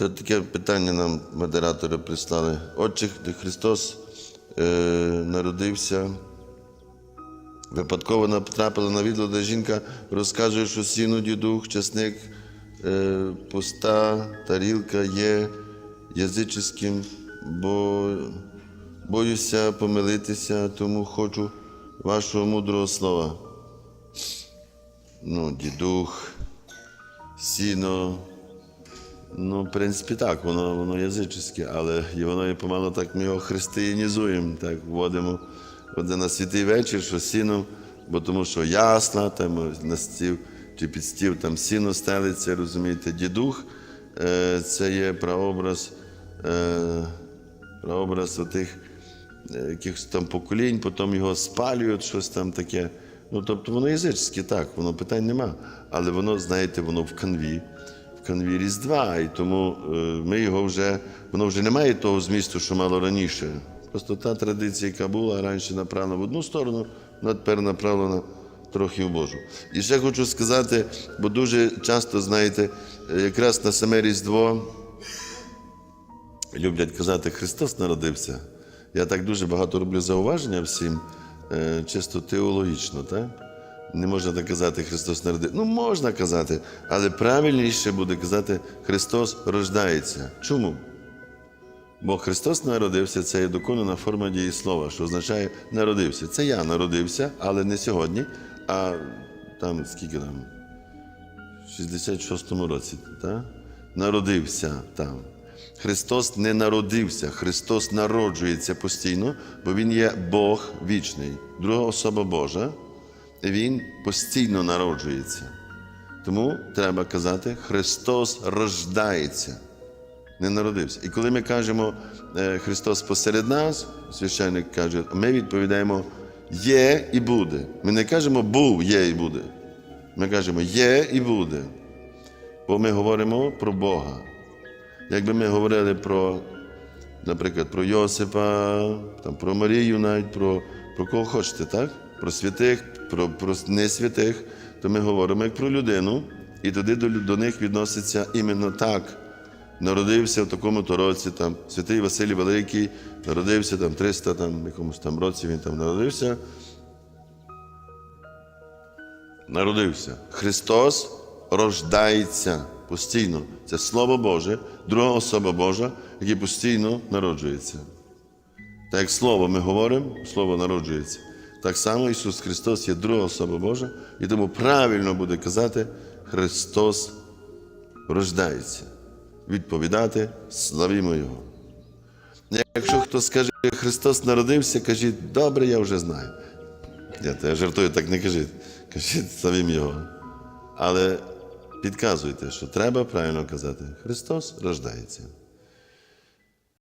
То таке питання нам модератори прислали. Отче Христос е, народився. Випадково натрапила на відео, де жінка розказує, що сіноді дух, часник, е, пуста тарілка є язичським, бо боюся помилитися, тому хочу вашого мудрого слова. Ну, дідух, сіно. Ну, в принципі, так, воно, воно язичське, але і воно і помало так ми його християнізуємо, так вводимо от на святий вечір, що сіно, бо тому що ясна, там на стів чи під стів там сіно стелиться, розумієте, дідух е, це є прообраз, е, прообраз отих е, якихось там поколінь, потім його спалюють, щось там таке. Ну, тобто воно язичське, так, воно питань нема. Але воно, знаєте, воно в канві, канві Різдва, і тому е, ми його вже, воно вже не має того змісту, що мало раніше. Просто та традиція, яка була раніше направлена в одну сторону, вона тепер направлена трохи в Божу. І ще хочу сказати, бо дуже часто, знаєте, якраз на саме Різдво люблять казати, Христос народився. Я так дуже багато роблю зауваження всім, е, чисто теологічно, так? Не можна так казати, Христос народився. Ну, можна казати, але правильніше буде казати, Христос рождається. Чому? Бо Христос народився це є доконана форма дієслова, що означає народився. Це я народився, але не сьогодні, а там скільки там? В 66-му році, так? Народився там. Христос не народився, Христос народжується постійно, бо Він є Бог вічний, друга особа Божа, Він постійно народжується. Тому треба казати, Христос рождається, не народився. І коли ми кажемо е, Христос посеред нас, священник каже, ми відповідаємо є і буде. Ми не кажемо був, є і буде. Ми кажемо є і буде. Бо ми говоримо про Бога. Якби ми говорили про, наприклад, про Йосипа, там, про Марію, навіть про, про кого хочете, так? Про святих, про, про несвятих, то ми говоримо як про людину, і тоді до, до них відноситься іменно так. Народився в такому-то році, там, святий Василій Великий, народився там 300 там, в якомусь там році він там народився. Народився. Христос рождається постійно. Це Слово Боже, друга особа Божа, який постійно народжується. Так як Слово ми говоримо, Слово народжується. Так само Ісус Христос є друга особа Божа, і тому правильно буде казати, Христос рождається. Відповідати, славімо Його. Якщо хто скаже, Христос народився, кажіть, добре, я вже знаю. Я те жартую, так не кажіть. Кажіть, славім Його. Але підказуйте, що треба правильно казати, Христос рождається.